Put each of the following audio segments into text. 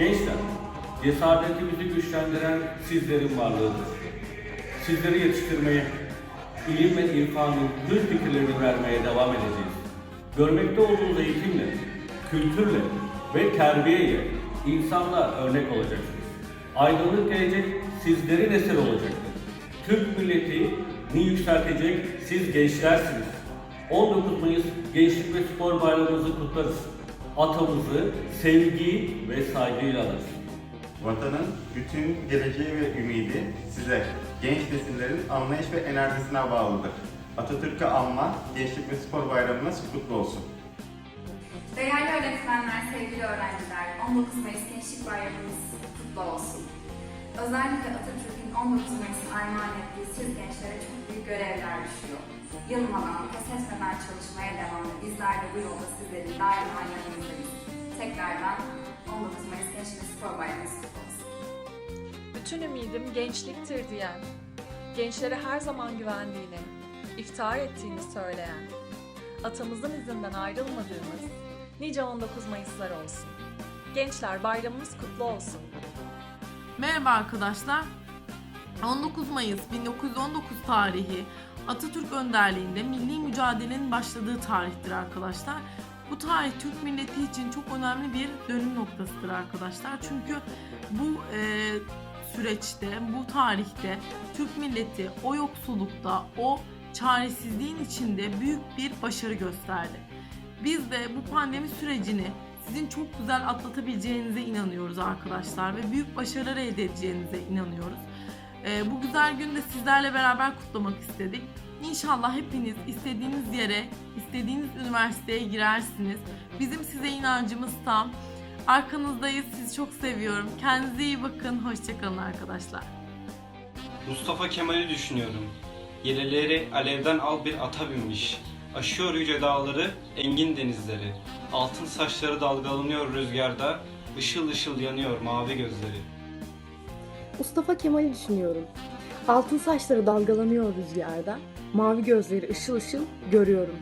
Gençler, cesaretimizi güçlendiren sizlerin varlığıdır. Sizleri yetiştirmeye, ilim ve irfanın hür fikirlerini vermeye devam edeceğiz. Görmekte olduğunuz eğitimle, kültürle ve terbiyeyle insanlığa örnek olacaksınız. Aydınlık gelecek sizlerin eseri olacaktır. Türk milletini yükseltecek siz gençlersiniz. 19 Mayıs Gençlik ve Spor Bayramımızı kutlarız. Atamızı sevgi ve saygıyla alırız. Vatanın bütün geleceği ve ümidi size, genç nesillerin anlayış ve enerjisine bağlıdır. Atatürk'ü anma, Gençlik ve Spor Bayramınız kutlu olsun. Değerli öğretmenler, sevgili öğrenciler, 19 Mayıs Gençlik Bayramımız kutlu olsun. Özellikle Atatürk'ün 19 Mayıs'ı armağan ettiği siz gençlere çok büyük görevler düşüyor. Yılmadan, pes etmeden çalışmaya devam ve bizler de bu yolda sizlerin daima yanınızdayız. Tekrardan 19 Mayıs Gençlik Spor kutlu olsun. Bütün ümidim gençliktir diyen, gençlere her zaman güvendiğini, iftihar ettiğini söyleyen, atamızın izinden ayrılmadığımız nice 19 Mayıslar olsun. Gençler bayramımız kutlu olsun. Merhaba arkadaşlar. 19 Mayıs 1919 tarihi Atatürk önderliğinde milli mücadelenin başladığı tarihtir arkadaşlar. Bu tarih Türk milleti için çok önemli bir dönüm noktasıdır arkadaşlar. Çünkü bu e, süreçte, bu tarihte Türk milleti o yoksullukta, o çaresizliğin içinde büyük bir başarı gösterdi. Biz de bu pandemi sürecini sizin çok güzel atlatabileceğinize inanıyoruz arkadaşlar ve büyük başarılar elde edeceğinize inanıyoruz. Ee, bu güzel günde sizlerle beraber kutlamak istedik. İnşallah hepiniz istediğiniz yere, istediğiniz üniversiteye girersiniz. Bizim size inancımız tam. Arkanızdayız, sizi çok seviyorum. Kendinize iyi bakın, hoşçakalın arkadaşlar. Mustafa Kemal'i düşünüyorum. Yeleleri alevden al bir ata binmiş. Aşıyor yüce dağları, engin denizleri. Altın saçları dalgalanıyor rüzgarda. Işıl ışıl yanıyor mavi gözleri. Mustafa Kemal'i düşünüyorum. Altın saçları dalgalanıyor rüzgarda. Mavi gözleri ışıl ışıl görüyorum.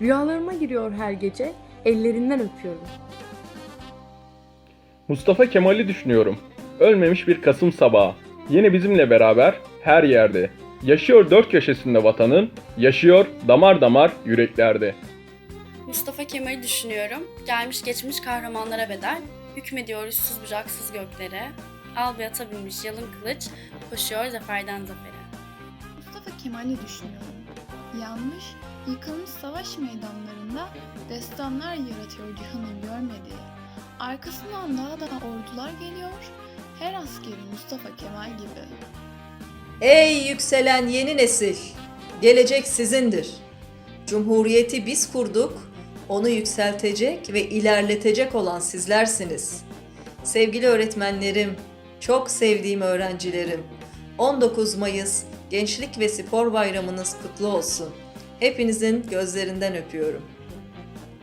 Rüyalarıma giriyor her gece. Ellerinden öpüyorum. Mustafa Kemal'i düşünüyorum. Ölmemiş bir Kasım sabahı. Yine bizimle beraber her yerde. Yaşıyor dört köşesinde vatanın, yaşıyor damar damar yüreklerde. Mustafa Kemal'i düşünüyorum. Gelmiş geçmiş kahramanlara bedel. Hükmediyor üstsüz bucaksız göklere. Al bir ata binmiş yalın kılıç. Koşuyor zaferden zafere. Mustafa Kemal'i düşünüyorum. Yanmış, yıkılmış savaş meydanlarında destanlar yaratıyor cihanın görmediği. Arkasından daha da ordular geliyor, her askeri Mustafa Kemal gibi. Ey yükselen yeni nesil! Gelecek sizindir. Cumhuriyeti biz kurduk, onu yükseltecek ve ilerletecek olan sizlersiniz. Sevgili öğretmenlerim, çok sevdiğim öğrencilerim, 19 Mayıs Gençlik ve Spor Bayramınız kutlu olsun. Hepinizin gözlerinden öpüyorum.